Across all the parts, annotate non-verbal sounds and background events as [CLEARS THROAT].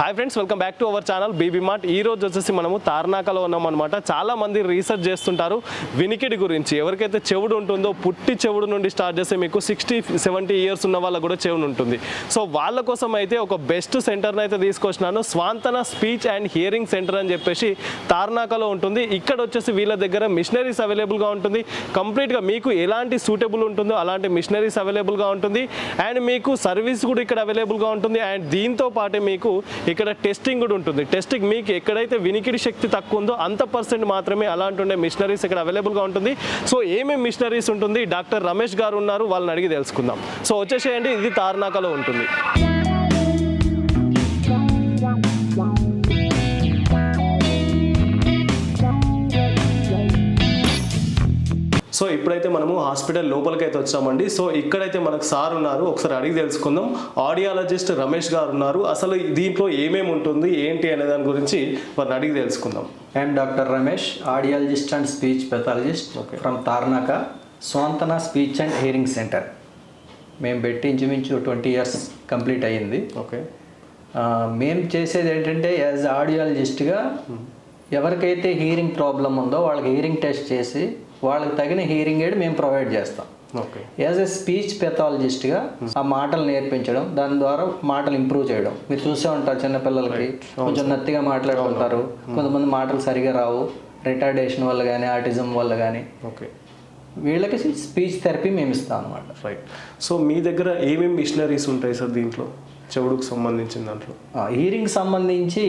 Hi friends welcome back to our channel BB mart ఈ రోజు వచ్చేసి మనము తార్నాకలో ఉన్నాం అనమాట చాలా మంది రీసెర్చ్ చేస్తుంటారు వినికిడి గురించి. ఎవరికైతే చెవుడు ఉంటుందో పుట్టి చెవుడు నుండి స్టార్ట్ చేస్తే మీకు సిక్స్టీ సెవెంటీ ఇయర్స్ ఉన్న వాళ్ళకు కూడా చెవుడు ఉంటుంది. సో వాళ్ళ కోసం అయితే ఒక బెస్ట్ సెంటర్ని అయితే తీసుకొచ్చినాను. Swantana speech and hearing centre అని చెప్పేసి తార్నాకలో ఉంటుంది. ఇక్కడ వచ్చేసి వీళ్ళ దగ్గర మిషనరీస్ అవైలబుల్గా ఉంటుంది. కంప్లీట్గా మీకు ఎలాంటి సూటబుల్ ఉంటుందో అలాంటి మిషనరీస్ అవైలబుల్గా ఉంటుంది. అండ్ మీకు సర్వీస్ కూడా ఇక్కడ అవైలబుల్గా ఉంటుంది. అండ్ దీంతో పాటే మీకు ఇక్కడ టెస్టింగ్ కూడా ఉంటుంది. టెస్టింగ్ మీకు ఎక్కడైతే వినికిడి శక్తి తక్కువ ఉందో అంత పర్సెంట్ మాత్రమే అలాంటి ఉండే మిషనరీస్ ఇక్కడ అవైలబుల్గా ఉంటుంది. సో ఏమేమి మిషనరీస్ ఉంటుంది? డాక్టర్ రమేష్ గారు ఉన్నారు వాళ్ళని అడిగి తెలుసుకుందాం. సో వచ్చేసేయండి ఇది తార్నాకలో ఉంటుంది. సో ఇప్పుడైతే మనము హాస్పిటల్ లోపలికి అయితే వచ్చామండి. సో ఇక్కడైతే మనకు సార్ ఉన్నారు. ఒకసారి అడిగి తెలుసుకుందాం. ఆడియాలజిస్ట్ రమేష్ గారు ఉన్నారు. అసలు దీంట్లో ఏమేమి ఉంటుంది? ఏంటి అనే దాని గురించి వారిని అడిగి తెలుసుకుందాం. I'm doctor Ramesh audiologist and speech pathologist. From Tarnaka Swanthana speech and hearing centre మేము పెట్టి ఇంచుమించు ట్వంటీ ఇయర్స్ కంప్లీట్ అయ్యింది. ఓకే మేము చేసేది ఏంటంటే యాజ్ ఆడియాలజిస్ట్గా ఎవరికైతే హీరింగ్ ప్రాబ్లం ఉందో వాళ్ళకి హీరింగ్ టెస్ట్ చేసి వాళ్ళకి తగిన హీరింగ్ ఎయిడ్ మేము ప్రొవైడ్ చేస్తాం. ఓకే. యాజ్ ఎ స్పీచ్ పెథాలజిస్ట్గా ఆ మాటలు నేర్పించడం దాని ద్వారా మాటలు ఇంప్రూవ్ చేయడం. మీరు చూసే ఉంటారు చిన్నపిల్లలకి కొంచెం నత్తిగా మాట్లాడుతుంటారు. కొంతమంది మాటలు సరిగా రావు. రిటార్డేషన్ వల్ల కానీ ఆటిజం వల్ల కానీ ఓకే. వీళ్ళకి స్పీచ్ థెరపీ మేము ఇస్తాం అనమాట రైట్ సో మీ దగ్గర ఏమేమి మిషనరీస్ ఉంటాయి సార్ దీంట్లో? చెవుడుకు సంబంధించిన దాంట్లో? హీరింగ్ సంబంధించి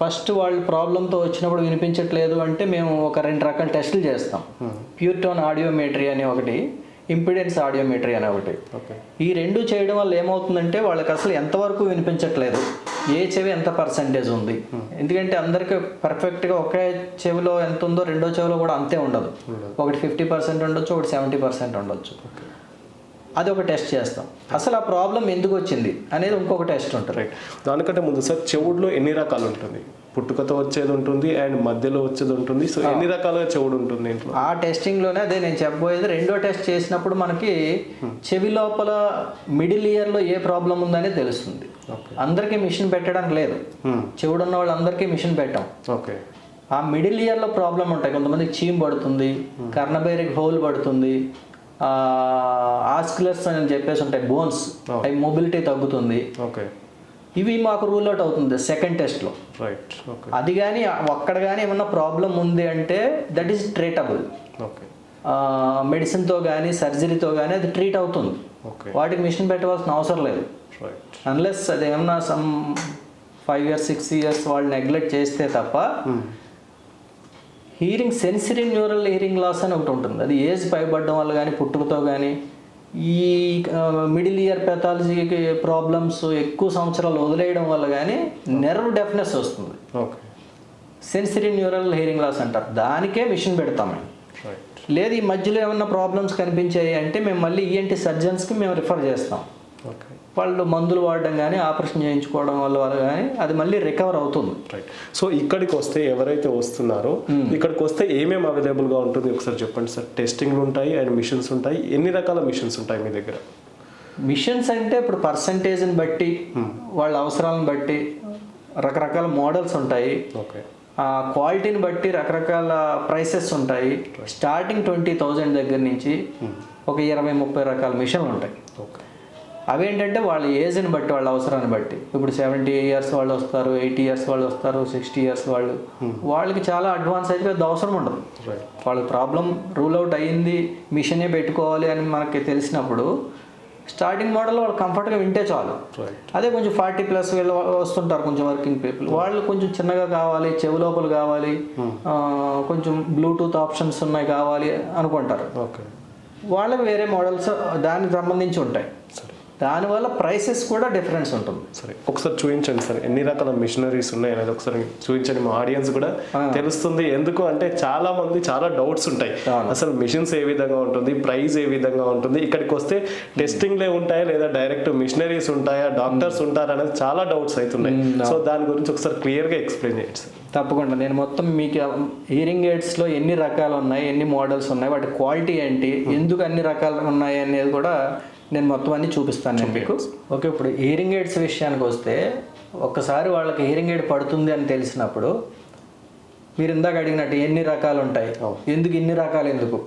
ఫస్ట్ వాళ్ళు ప్రాబ్లంతో వచ్చినప్పుడు వినిపించట్లేదు అంటే మేము ఒక రెండు రకాల టెస్టులు చేస్తాం. ప్యూర్ టోన్ ఆడియోమెట్రీ అనే ఒకటి ఇంపిడెన్స్ ఆడియోమెట్రీ అనే ఒకటి. ఈ రెండు చేయడం వల్ల ఏమవుతుందంటే వాళ్ళకి అసలు ఎంతవరకు వినిపించట్లేదు ఏ చెవి ఎంత పర్సంటేజ్ ఉంది. ఎందుకంటే అందరికి పర్ఫెక్ట్గా ఒకే చెవిలో ఎంత ఉందో రెండో చెవిలో కూడా అంతే ఉండదు. ఒకటి ఫిఫ్టీ పర్సెంట్ ఉండొచ్చు ఒకటి సెవెంటీ పర్సెంట్ ఉండొచ్చు. అది ఒక టెస్ట్ చేస్తాం. అసలు ఆ ప్రాబ్లం ఎందుకు వచ్చింది అనేది ఇంకొక టెస్ట్ ఉంటుంది. రైట్ దానికంటే ముందు సార్ చెవుడులో ఎన్ని రకాలు ఉంటుంది? పుట్టుకతో వచ్చేది ఉంటుంది అండ్ మధ్యలో వచ్చేది ఉంటుంది. సో ఎన్ని రకాలుగా చెవుడు ఉంటుంది దీంట్లో ఆ టెస్టింగ్లోనే అదే నేను చెప్పబోయేది. రెండో టెస్ట్ చేసినప్పుడు మనకి చెవి లోపల మిడిల్ ఇయర్లో ఏ ప్రాబ్లం ఉందనేది తెలుస్తుంది. అందరికీ మిషన్ పెట్టడానికి లేదు. చెవుడున్న వాళ్ళందరికీ మిషన్ పెట్టాం. ఓకే. ఆ మిడిల్ ఇయర్లో ప్రాబ్లం ఉంటాయి. కొంతమందికి చీమ్ పడుతుంది కర్ణబేరికి హోల్ పడుతుంది ఆస్కులర్స్ అని చెప్పేసి ఉంటాయి బోన్స్. అవి మొబిలిటీ తగ్గుతుంది. ఓకే. ఇవి మాకు రూల్ అవుట్ అవుతుంది సెకండ్ టెస్ట్లో. Right okay. అది కానీ అక్కడ కానీ ఏమన్నా ప్రాబ్లం ఉంది అంటే దట్ ఈస్ ట్రీటబుల్. ఓకే. మెడిసిన్తో కానీ సర్జరీతో కానీ అది ట్రీట్ అవుతుంది. ఓకే. వాటికి మిషన్ పెట్టవలసిన అవసరం లేదు. అన్లెస్ అది ఏమన్నా some five years six years వాళ్ళు నెగ్లెక్ట్ చేస్తే తప్ప hearing sensory neural hearing loss అని ఒకటి ఉంటుంది. అది ఏజ్ పైబడడం వల్ల కానీ పుట్టుకతో కానీ ఈ మిడిల్ ఇయర్ పెథాలజీకి ప్రాబ్లమ్స్ ఎక్కువ సంవత్సరాలు వదిలేయడం వల్ల కానీ నెర్వ్ డెఫ్నెస్ వస్తుంది. Okay. Sensory neural hearing loss అంటారు. దానికే మిషన్ పెడతాం మేము. లేదు ఈ మధ్యలో ఏమన్నా ప్రాబ్లమ్స్ కనిపించాయి అంటే మేము మళ్ళీ E ఈఎన్టీ సర్జన్స్కి మేము రిఫర్ చేస్తాం. ఓకే. వాళ్ళు మందులు వాడడం కానీ ఆపరేషన్ చేయించుకోవడం వల్ల వల్ల కానీ అది మళ్ళీ రికవర్ అవుతుంది. రైట్ సో ఇక్కడికి వస్తే ఎవరైతే వస్తున్నారో ఇక్కడికి వస్తే ఏమేమి అవైలబుల్గా ఉంటుంది? ఒకసారి చెప్పండి సార్. టెస్టింగ్లు ఉంటాయి అండ్ మిషన్స్ ఉంటాయి. ఎన్ని రకాల మిషన్స్ ఉంటాయి మీ దగ్గర? మిషన్స్ అంటే ఇప్పుడు పర్సంటేజ్ని బట్టి వాళ్ళ అవసరాలను బట్టి రకరకాల మోడల్స్ ఉంటాయి. ఓకే. ఆ క్వాలిటీని బట్టి రకరకాల ప్రైసెస్ ఉంటాయి. స్టార్టింగ్ ట్వంటీ థౌజండ్ దగ్గర నుంచి ఒక ఇరవై ముప్పై రకాల మిషన్లు ఉంటాయి. అవేంటంటే వాళ్ళ ఏజ్ని బట్టి వాళ్ళ అవసరాన్ని బట్టి. ఇప్పుడు సెవెంటీ ఇయర్స్ వాళ్ళు వస్తారు ఎయిటీ ఇయర్స్ వాళ్ళు వస్తారు సిక్స్టీ ఇయర్స్ వాళ్ళు. వాళ్ళకి చాలా అడ్వాన్స్ అయితే పెద్ద అవసరం ఉండదు. వాళ్ళ ప్రాబ్లం రూల్ అవుట్ అయ్యింది మిషనే పెట్టుకోవాలి అని మనకి తెలిసినప్పుడు స్టార్టింగ్ మోడల్ వాళ్ళు కంఫర్ట్గా వింటే చాలు. అదే కొంచెం ఫార్టీ ప్లస్ వీళ్ళు వస్తుంటారు కొంచెం వర్కింగ్ పీపుల్. వాళ్ళు కొంచెం చిన్నగా కావాలి చెవి లోపల కావాలి కొంచెం బ్లూటూత్ ఆప్షన్స్ ఉన్నాయి కావాలి అనుకుంటారు. ఓకే. వాళ్ళకి వేరే మోడల్స్ దానికి సంబంధించి ఉంటాయి. సరే. దానివల్ల ప్రైసెస్ కూడా డిఫరెన్స్ ఉంటుంది. సరే ఒకసారి చూపించండి సార్ ఎన్ని రకాల మిషనరీస్ ఉన్నాయి అనేది ఒకసారి చూపించండి మా ఆడియన్స్ కూడా. తెలుస్తుంది ఎందుకు అంటే చాలా మంది చాలా డౌట్స్ ఉంటాయి. అసలు మిషన్స్ ఏ విధంగా ఉంటుంది ప్రైస్ ఏ విధంగా ఉంటుంది ఇక్కడికి వస్తే టెస్టింగ్లే ఉంటాయా లేదా డైరెక్ట్ మిషనరీస్ ఉంటాయా డాక్టర్స్ ఉంటారా అనేది చాలా డౌట్స్ అవుతున్నాయి. సో దాని గురించి ఒకసారి క్లియర్గా ఎక్స్ప్లెయిన్ చేయండి సార్. తప్పకుండా. నేను మొత్తం మీకు హీరింగ్ ఎయిడ్స్లో ఎన్ని రకాలు ఉన్నాయి ఎన్ని మోడల్స్ ఉన్నాయి వాటి క్వాలిటీ ఏంటి ఎందుకు అన్ని రకాలు ఉన్నాయి అనేది కూడా నేను మొత్తం అన్ని చూపిస్తాను నేను మీకు. ఓకే ఇప్పుడు హీరింగ్ ఎయిడ్స్ విషయానికి వస్తే ఒక్కసారి వాళ్ళకి హియరింగ్ ఎయిడ్ పడుతుంది అని తెలిసినప్పుడు మీరు ఇందాక అడిగినట్టు ఎన్ని రకాలు ఉంటాయి? ఎందుకు ఇన్ని రకాలు ఎందుకు?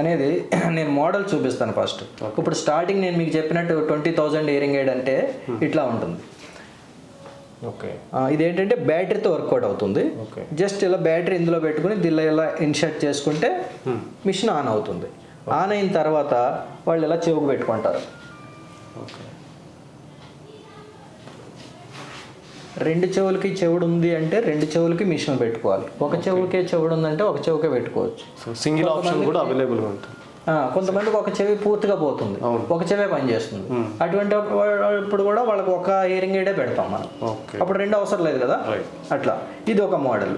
అనేది [CLEARS THROAT] నేను మోడల్ చూపిస్తాను ఫస్ట్ ఇప్పుడు స్టార్టింగ్ నేను మీకు చెప్పినట్టు ట్వంటీ థౌజండ్ హియరింగ్ ఎయిడ్ అంటే ఇట్లా ఉంటుంది. ఓకే. ఇదేంటంటే బ్యాటరీతో వర్కౌట్ అవుతుంది. ఓకే. జస్ట్ ఇలా బ్యాటరీ ఇందులో పెట్టుకుని దీనిలో ఇలా ఇన్షర్ట్ చేసుకుంటే మిషన్ ఆన్ అవుతుంది. ఆన్ అయిన తర్వాత వాళ్ళు ఇలా చెవుకు పెట్టుకుంటారు. రెండు చెవులకి చెవుడు ఉంది అంటే రెండు చెవులకి మిషన్ పెట్టుకోవాలి. ఒక చెవుకే చెవుడు ఉందంటే ఒక చెవుకే పెట్టుకోవచ్చు. సింగిల్ ఆప్షన్ కూడా అవైలబుల్గా ఉంటుంది. కొంతమందికి ఒక చెవి పూర్తిగా పోతుంది. ఒక చెవే పనిచేస్తుంది అటువంటి వా- ఇప్పుడు కూడా వాళ్ళకి ఒక హియరింగ్ ఎయిడే పెడతాం మనం. అప్పుడు రెండు అవసరం లేదు కదా? అట్లా. ఇది ఒక మోడల్.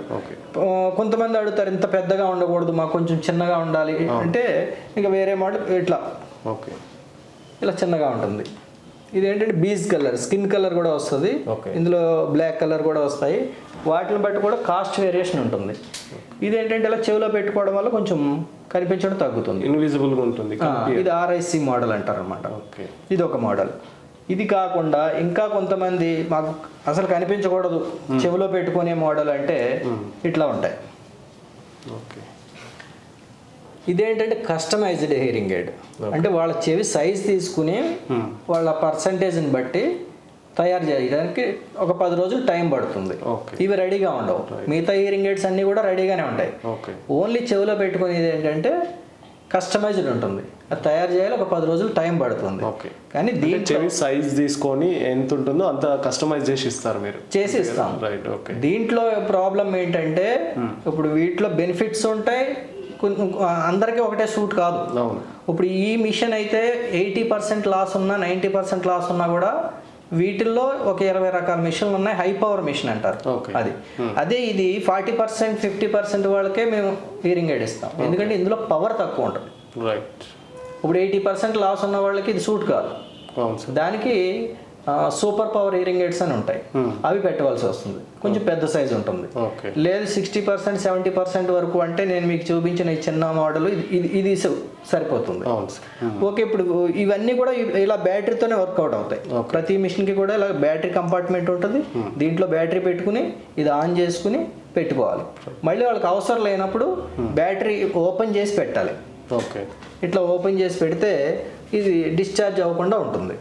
కొంతమంది అడుగుతారు ఇంత పెద్దగా ఉండకూడదు మాకు కొంచెం చిన్నగా ఉండాలి. అంటే ఇంకా వేరే మోడల్ ఇట్లా. ఓకే. ఇలా చిన్నగా ఉంటుంది. ఇది ఏంటంటే బీజ్ కలర్ స్కిన్ కలర్ కూడా వస్తుంది. ఇందులో బ్లాక్ కలర్ కూడా వస్తాయి. వాటిని బట్టి కూడా కాస్ట్ వేరియేషన్ ఉంటుంది. ఇది ఏంటంటే ఇలా చెవిలో పెట్టుకోవడం వల్ల కొంచెం కనిపించడం తగ్గుతుంది. ఇన్విజిబుల్గా ఉంటుంది ఇది ఆర్ఐసి మోడల్ అంటారు అనమాట ఓకే. ఇది ఒక మోడల్. ఇది కాకుండా ఇంకా కొంతమంది మాకు అసలు కనిపించకూడదు. చెవిలో పెట్టుకునే మోడల్ అంటే ఇట్లా ఉంటాయి. ఓకే. ఇదేంటంటే కస్టమైజ్డ్ హియరింగ్ ఎయిడ్ అంటే వాళ్ళ చెవి సైజ్ తీసుకుని వాళ్ళ పర్సంటేజ్ని బట్టి తయారు చేయడానికి ఒక పది రోజులు టైం పడుతుంది. ఇవి రెడీగా ఉండవు. మిగతా హియరింగ్ ఎయిడ్స్ అన్నీ కూడా రెడీగానే ఉంటాయి. ఓకే. ఓన్లీ చెవిలో పెట్టుకునేది ఏంటంటే కస్టమైజ్డ్ ఉంటుంది. అది తయారు చేయాలి ఒక పది రోజులు టైం పడుతుంది. ఓకే. కానీ దీని చెవి సైజ్ తీసుకొని ఎంత ఉంటుందో అంత కస్టమైజ్ చేసి ఇస్తారు మీరు. చేసి ఇస్తాం రైట్ ఓకే దీంట్లో ప్రాబ్లం ఏంటంటే ఇప్పుడు వీటిలో బెనిఫిట్స్ ఉంటాయి. అందరికీ ఒకటే సూట్ కాదు. ఇప్పుడు ఈ మిషన్ అయితే ఎయిటీ పర్సెంట్ లాస్ ఉన్నా నైంటీ పర్సెంట్ లాస్ ఉన్నా కూడా వీటిల్లో ఒక ఇరవై రకాల మిషన్లు ఉన్నాయి హై పవర్ మిషన్ అంటారు. అది. అదే ఇది ఫార్టీ పర్సెంట్ ఫిఫ్టీ పర్సెంట్ వాళ్ళకే మేము హీరింగ్ ఎయిడ్ ఇస్తాం. ఎందుకంటే ఇందులో పవర్ తక్కువ ఉంటుంది. రైట్ ఇప్పుడు ఎయిటీ పర్సెంట్ లాస్ ఉన్న వాళ్ళకి ఇది సూట్ కాదు. దానికి సూపర్ పవర్ హీరింగ్ ఎయిడ్స్ అని ఉంటాయి. అవి పెట్టవలసి వస్తుంది. కొంచెం పెద్ద సైజ్ ఉంటుంది. లేదు సిక్స్టీ పర్సెంట్ సెవెంటీ పర్సెంట్ వరకు అంటే నేను మీకు చూపించిన ఈ చిన్న మోడల్ ఇది ఇది సరిపోతుంది. అవును సార్. ఓకే ఇప్పుడు ఇవన్నీ కూడా ఇలా బ్యాటరీతోనే వర్కౌట్ అవుతాయి. ప్రతి మిషన్కి కూడా ఇలా బ్యాటరీ కంపార్ట్మెంట్ ఉంటుంది. దీంట్లో బ్యాటరీ పెట్టుకుని ఇది ఆన్ చేసుకుని పెట్టుకోవాలి. మళ్ళీ వాళ్ళకి అవసరం లేనప్పుడు బ్యాటరీ ఓపెన్ చేసి పెట్టాలి. ఓకే. ఇట్లా ఓపెన్ చేసి పెడితే ఇది డిశ్చార్జ్ అవ్వకుండా ఉంటుంది.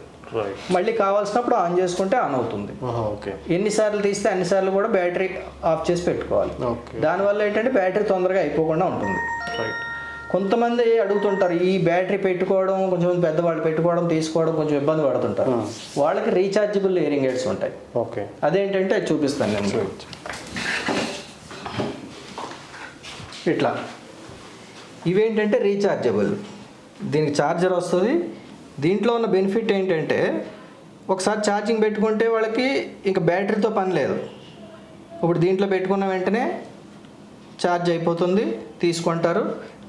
మళ్ళీ కావాల్సినప్పుడు ఆన్ చేసుకుంటే ఆన్ అవుతుంది. ఓకే. ఎన్నిసార్లు తీస్తే అన్నిసార్లు కూడా బ్యాటరీ ఆఫ్ చేసి పెట్టుకోవాలి. ఓకే. దానివల్ల ఏంటంటే బ్యాటరీ తొందరగా అయిపోకుండా ఉంటుంది. రైట్ కొంతమంది అడుగుతుంటారు ఈ బ్యాటరీ పెట్టుకోవడం కొంచెం పెద్దవాళ్ళు పెట్టుకోవడం తీసుకోవడం కొంచెం ఇబ్బంది పడుతుంటారు. వాళ్ళకి రీఛార్జబుల్ ఇయరింగ్ ఎయిడ్స్ ఉంటాయి. ఓకే. అదేంటంటే అది చూపిస్తాను నేను ఇట్లా. ఇవేంటంటే రీఛార్జబుల్. దీనికి ఛార్జర్ వస్తుంది దీంట్లో ఉన్న బెనిఫిట్ ఏంటంటే ఒకసారి ఛార్జింగ్ పెట్టుకుంటే వాళ్ళకి ఇంకా బ్యాటరీతో పని లేదు. ఇప్పుడు దీంట్లో పెట్టుకున్న వెంటనే ఛార్జ్ అయిపోతుంది తీసుకుంటారు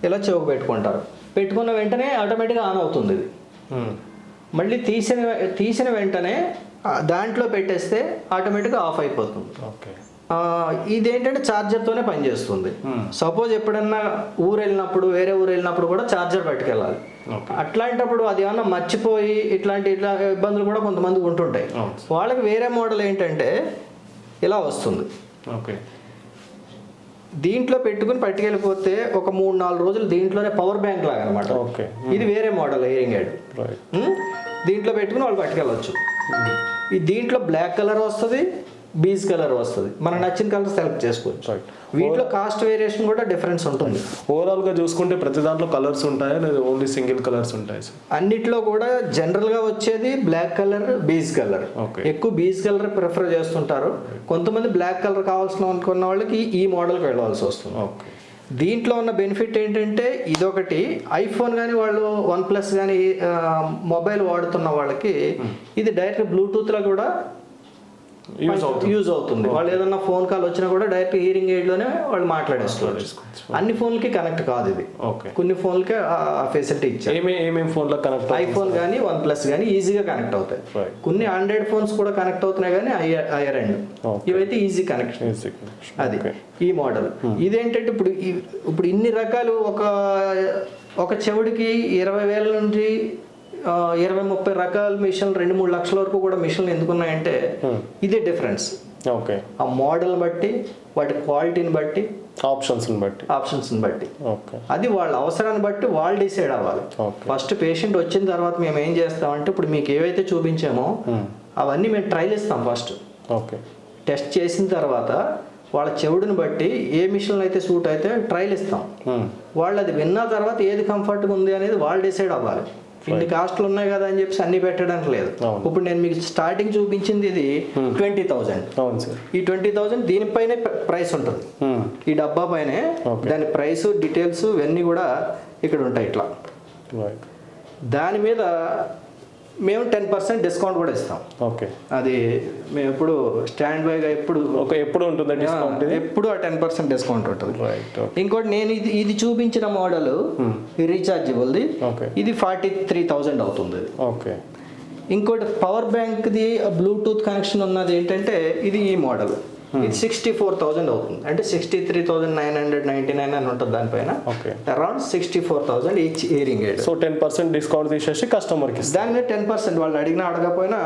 ఇలా చెవుకు పెట్టుకుంటారు. పెట్టుకున్న వెంటనే ఆటోమేటిక్గా ఆన్ అవుతుంది ఇది. మళ్ళీ తీసిన తీసిన వెంటనే దాంట్లో పెట్టేస్తే ఆటోమేటిక్గా ఆఫ్ అయిపోతుంది. ఓకే. ఇదేంటంటే ఛార్జర్తోనే పనిచేస్తుంది సపోజ్ ఎప్పుడన్నా ఊరు వెళ్ళినప్పుడు వేరే ఊరు వెళ్ళినప్పుడు కూడా ఛార్జర్ పట్టుకెళ్ళాలి అట్లాంటప్పుడు అది ఏమన్నా మర్చిపోయి ఇట్లాంటి ఇట్లా ఇబ్బందులు కూడా కొంతమంది ఉంటుంటాయి. అవును. వాళ్ళకి వేరే మోడల్ ఏంటంటే ఇలా వస్తుంది. ఓకే దీంట్లో పెట్టుకుని పట్టుకెళ్ళిపోతే ఒక మూడు నాలుగు రోజులు దీంట్లోనే పవర్ బ్యాంక్ లాగా అనమాట ఓకే ఇది వేరే మోడల్ ఇయరింగ్ హెడ్ ఉమ్, దీంట్లో పెట్టుకుని వాళ్ళు పట్టుకెళ్ళవచ్చు ఈ దీంట్లో బ్లాక్ కలర్ వస్తుంది బీజ్ కలర్ వస్తుంది. మనకు నచ్చిన కలర్ సెలెక్ట్ చేసుకోవచ్చు. వీటిలో కాస్ట్ వేరియేషన్ కూడా డిఫరెన్స్ ఉంటుంది. ఓవరాల్గా చూసుకుంటే ప్రతి దాంట్లో కలర్స్ ఉంటాయా? లేదా ఓన్లీ సింగిల్ కలర్స్ ఉంటాయి అన్నిట్లో కూడా జనరల్గా వచ్చేది బ్లాక్ కలర్ బీజ్ కలర్. ఎక్కువ బీజ్ కలర్ ప్రిఫర్ చేస్తుంటారు. కొంతమంది బ్లాక్ కలర్ కావాల్సిన అనుకున్న వాళ్ళకి ఈ మోడల్కి వెళ్ళాల్సి వస్తుంది. ఓకే దీంట్లో ఉన్న బెనిఫిట్ ఏంటంటే ఇదొకటి. ఐఫోన్ కానీ వాళ్ళు వన్ ప్లస్ కానీ మొబైల్ వాడుతున్న వాళ్ళకి ఇది డైరెక్ట్ బ్లూటూత్లో కూడా యూజ్ అవుతుంది. యూజ్ అవుతుంది. వాళ్ళు ఏదన్నా ఫోన్ కాల్ వచ్చినా కూడా డైరెక్ట్ హియరింగ్ ఎయిడ్లోనే వాళ్ళు మాట్లాడేసుకోవచ్చు. అన్ని ఫోన్లకి కనెక్ట్ కాదు ఇది. ఓకే కొన్ని ఫోన్లకి ఆ ఫెసిలిటీ ఇచ్చారు. ఏమే ఏమేమి ఫోన్లో కనెక్ట్ ఐఫోన్ కానీ వన్ ప్లస్ కానీ ఈజీగా కనెక్ట్ అవుతాయి. కొన్ని ఆండ్రాయిడ్ ఫోన్స్ కూడా కనెక్ట్ అవుతున్నాయి కానీ హైయర్ Okay. ఇవైతే ఈజీ కనెక్షన్ అది. ఈ మోడల్ ఇదేంటంటే ఇప్పుడు ఇప్పుడు ఇన్ని రకాలు ఒక ఒక చెవుడికి ఇరవై వేల నుంచి ఆ, ఇరవై ముప్పై రకాల మిషన్లు రెండు మూడు లక్షల వరకు కూడా మిషన్లు ఎందుకున్నాయంటే ఇదే డిఫరెన్స్. ఓకే. ఆ మోడల్ బట్టి వాటి క్వాలిటీని బట్టి ఆప్షన్స్ని బట్టి. ఆప్షన్స్ని బట్టి. ఓకే. అది వాళ్ళ అవసరాన్ని బట్టి వాళ్ళు డిసైడ్ అవ్వాలి. ఫస్ట్ పేషెంట్ వచ్చిన తర్వాత మేము ఏం చేస్తామంటే ఇప్పుడు మీకు ఏవైతే చూపించామో అవన్నీ మేము ట్రైల్ ఇస్తాం ఫస్ట్. ఓకే. టెస్ట్ చేసిన తర్వాత వాళ్ళ చెవుడుని బట్టి ఏ మిషన్లు అయితే సూట్ అయితే ట్రైల్ ఇస్తాం. వాళ్ళు అది విన్న తర్వాత ఏది కంఫర్ట్గా ఉంది అనేది వాళ్ళు డిసైడ్ అవ్వాలి. ఇన్ని కాస్ట్లు ఉన్నాయి కదా అని చెప్పి అన్ని పెట్టడానికి లేదు. అవును. ఇప్పుడు నేను మీకు స్టార్టింగ్ చూపించింది ఇది ట్వంటీ థౌజండ్ అవును సార్. ఈ ట్వంటీ థౌజండ్ దీనిపైనే ప్రైస్ ఉంటుంది. ఈ డబ్బా పైనే. దాని ప్రైస్ డీటెయిల్స్ ఇవన్నీ కూడా ఇక్కడ ఉంటాయి ఇట్లా. దాని మీద మేము టెన్ పర్సెంట్ డిస్కౌంట్ కూడా ఇస్తాం. ఓకే. అది మేము ఎప్పుడు స్టాండ్ బైగా ఎప్పుడు ఒక ఎప్పుడు ఉంటుందా డిస్కౌంట్ ఎప్పుడు ఆ టెన్ పర్సెంట్ డిస్కౌంట్ ఉంటుంది. ఇంకోటి నేను ఇది ఇది చూపించిన మోడల్ రీఛార్జబుల్ది. ఓకే ఇది ఫార్టీ త్రీ థౌజండ్ అవుతుంది. ఓకే ఇంకోటి పవర్ బ్యాంక్ది బ్లూటూత్ కనెక్షన్ ఉన్నది ఏంటంటే ఇది ఈ మోడల్. ఇది సిక్స్టీ ఫోర్ థౌజండ్ అవుతుంది. అంటే sixty three thousand nine hundred ninety nine అని ఉంటుంది దానిపైన okay around sixty four thousand each hearing aid so ten percent discount తీసేసి కస్టమర్కి ఇస్తాం దాని మీద టెన్ పర్సెంట్ వాళ్ళు అడిగినా అడగకపోయినా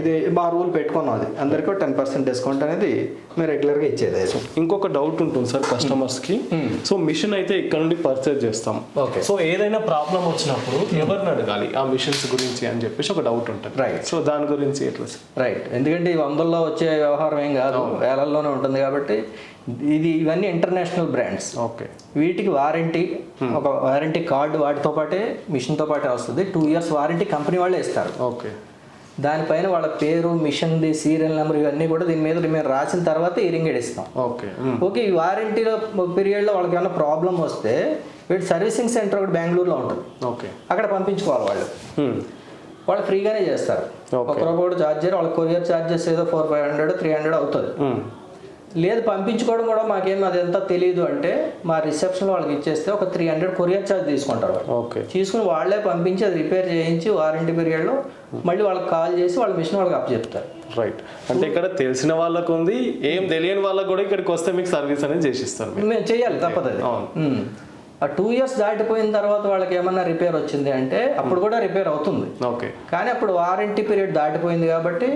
ఇది మా రూల్ పెట్టుకున్నాం అది. అందరికీ టెన్ పర్సెంట్ డిస్కౌంట్ అనేది మేము రెగ్యులర్గా ఇచ్చేది. ఇంకొక డౌట్ ఉంటుంది సార్ కస్టమర్స్కి సో మిషన్ అయితే ఇక్కడ నుండి పర్చేజ్ చేస్తాం. Okay. సో ఏదైనా ప్రాబ్లం వచ్చినప్పుడు ఎవరిని అడగాలి? ఆ మిషన్స్ గురించి అని చెప్పేసి ఒక డౌట్ ఉంటుంది. Right. సో దాని గురించి ఎట్లా సార్? రైట్ ఎందుకంటే ఈ వందల్లో వచ్చే వ్యవహారం ఏం కాదు. వేలల్లోనే ఉంటుంది కాబట్టి ఇది ఇవన్నీ ఇంటర్నేషనల్ బ్రాండ్స్. ఓకే. వీటికి వారంటీ ఒక వారంటీ కార్డు వాటితో పాటే మిషన్తో పాటే వస్తుంది. టూ ఇయర్స్ వారంటీ కంపెనీ వాళ్ళే ఇస్తారు. ఓకే. దానిపైన వాళ్ళ పేరు మిషన్ది సీరియల్ నెంబర్ ఇవన్నీ కూడా దీని మీద మేము రాసిన తర్వాత ఇరింగ్ ఇస్తాం ఓకే. ఓకే ఈ వారంటీలో పీరియడ్లో వాళ్ళకి ఏమైనా ప్రాబ్లం వస్తే వీటి సర్వీసింగ్ సెంటర్ ఒకటి బెంగళూరులో ఉంటుంది. ఓకే. అక్కడ పంపించుకోవాలి వాళ్ళు. వాళ్ళు ఫ్రీగానే చేస్తారు. ఒక రూపాయి కూడా ఛార్జ్ చేయరు వాళ్ళ కొరియర్ ఛార్జెస్ ఏదో four five hundred three hundred అవుతుంది. లేదు పంపించుకోవడం కూడా మాకేం అది ఎంత తెలియదు అంటే మా రిసెప్షన్ వాళ్ళకి ఇచ్చేస్తే ఒక త్రీ హండ్రెడ్ కొరియర్ ఛార్జ్ తీసుకుంటారు వాళ్ళు. ఓకే. తీసుకుని వాళ్ళే పంపించి అది రిపేర్ చేయించి వారంటీ పీరియడ్లో మళ్ళీ వాళ్ళకి కాల్ చేసి వాళ్ళ మిషన్ వాళ్ళకి అప్పచెప్తారు. రైట్. అంటే ఇక్కడ తెలిసిన వాళ్ళకు ఉంది ఏం తెలియని వాళ్ళకు కూడా ఇక్కడికి వస్తే మీకు సర్వీస్ అనేది చేసిస్తారు మేము చేయాలి తప్పదు అది. అవును. ఆ టూ ఇయర్స్ దాటిపోయిన తర్వాత వాళ్ళకి ఏమన్నా రిపేర్ వచ్చింది అంటే అప్పుడు కూడా రిపేర్ అవుతుంది. ఓకే. కానీ అప్పుడు వారంటీ పీరియడ్ దాటిపోయింది కాబట్టి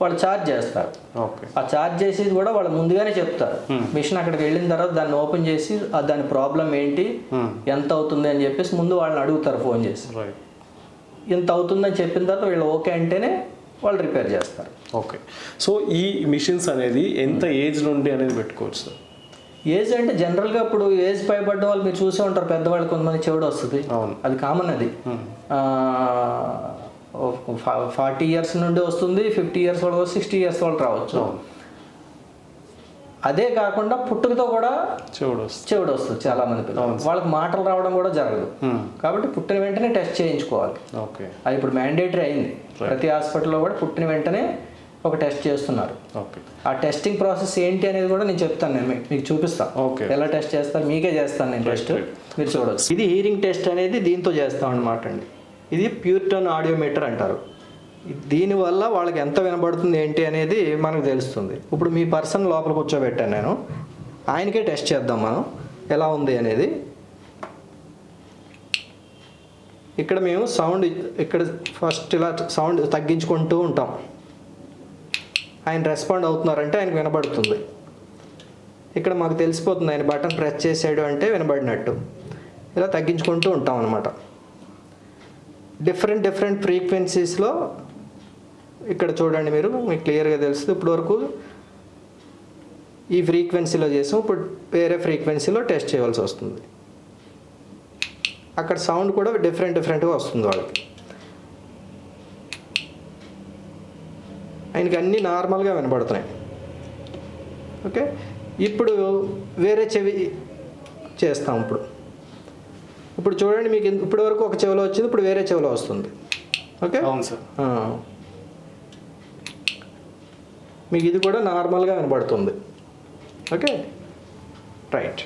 వాళ్ళు ఛార్జ్ చేస్తారు. ఓకే. ఆ ఛార్జ్ చేసేది కూడా వాళ్ళు ముందుగానే చెప్తారు. మిషన్ అక్కడికి వెళ్ళిన తర్వాత దాన్ని ఓపెన్ చేసి దాని ప్రాబ్లం ఏంటి? ఎంత అవుతుంది? అని చెప్పేసి ముందు వాళ్ళని అడుగుతారు ఫోన్ చేసి. ఇంత అవుతుందని చెప్పిన తర్వాత వీళ్ళు ఓకే అంటేనే వాళ్ళు రిపేర్ చేస్తారు. ఓకే. సో ఈ మిషన్స్ అనేది ఎంత ఏజ్ నుండి అనేది పెట్టుకోవచ్చు సార్? ఏజ్ అంటే జనరల్గా ఇప్పుడు ఏజ్ పైబడ్డ వాళ్ళు మీరు చూసే ఉంటారు పెద్దవాళ్ళు కొంతమంది చెవుడు వస్తుంది. అది కామన్ అది. ఫార్టీ ఇయర్స్ నుండి వస్తుంది ఫిఫ్టీ ఇయర్స్ వాళ్ళు సిక్స్టీ ఇయర్స్ వాళ్ళు రావచ్చు. అదే కాకుండా పుట్టుకతో కూడా చెవుడు వస్తుంది. చెవుడు వస్తుంది చాలా మంది పిల్లలు వాళ్ళకి మాటలు రావడం కూడా జరగదు. కాబట్టి పుట్టిన వెంటనే టెస్ట్ చేయించుకోవాలి. ఓకే. అది ఇప్పుడు మ్యాండేటరీ అయింది. ప్రతి హాస్పిటల్లో కూడా పుట్టిన వెంటనే ఒక టెస్ట్ చేస్తున్నారు. ఓకే. ఆ టెస్టింగ్ ప్రాసెస్ ఏంటి అనేది కూడా నేను చెప్తాను నేను మీకు- చూపిస్తాను Okay. ఎలా టెస్ట్ చేస్తారు మీకే చేస్తాను నేను టెస్ట్. మీరు చూడవచ్చు ఇది హీరింగ్ టెస్ట్ అనేది దీంతో చేస్తాం అనమాట అండి. ఇది ప్యూర్ టోన్ ఆడియోమీటర్ అంటారు. దీనివల్ల వాళ్ళకి ఎంత వినబడుతుంది ఏంటి అనేది మనకు తెలుస్తుంది. ఇప్పుడు మీ పర్సన్ లోపల కూర్చోబెట్టాను నేను. ఆయనకే టెస్ట్ చేద్దాం మనం. ఎలా ఉంది అనేది. ఇక్కడ మేము సౌండ్ ఇక్కడ ఫస్ట్ ఇలా సౌండ్ తగ్గించుకుంటూ ఉంటాం. ఆయన రెస్పాండ్ అవుతున్నారంటే ఆయనకు వినబడుతుంది. ఇక్కడ మాకు తెలిసిపోతుంది ఆయన బటన్ ప్రెస్ చేసాడు అంటే వినబడినట్టు. ఇలా తగ్గించుకుంటూ ఉంటాం అనమాట డిఫరెంట్ డిఫరెంట్ ఫ్రీక్వెన్సీస్లో ఇక్కడ చూడండి మీరు మీకు క్లియర్గా తెలుస్తుంది. ఇప్పుడు వరకు ఈ ఫ్రీక్వెన్సీలో చేసాం ఇప్పుడు వేరే ఫ్రీక్వెన్సీలో టెస్ట్ చేయవలసి వస్తుంది. అక్కడ సౌండ్ కూడా డిఫరెంట్ డిఫరెంట్గా వస్తుంది వాళ్ళకి. ఆయనకి అన్నీ నార్మల్గా వినబడుతున్నాయి. ఓకే? ఇప్పుడు వేరే చెవి చేస్తాం ఇప్పుడు. ఇప్పుడు చూడండి మీకు ఇప్పటి వరకు ఒక చెవిలో వచ్చింది ఇప్పుడు వేరే చెవిలో వస్తుంది. ఓకే? అవును సార్. మీకు ఇది కూడా నార్మల్గా వినబడుతుంది. ఓకే? రైట్.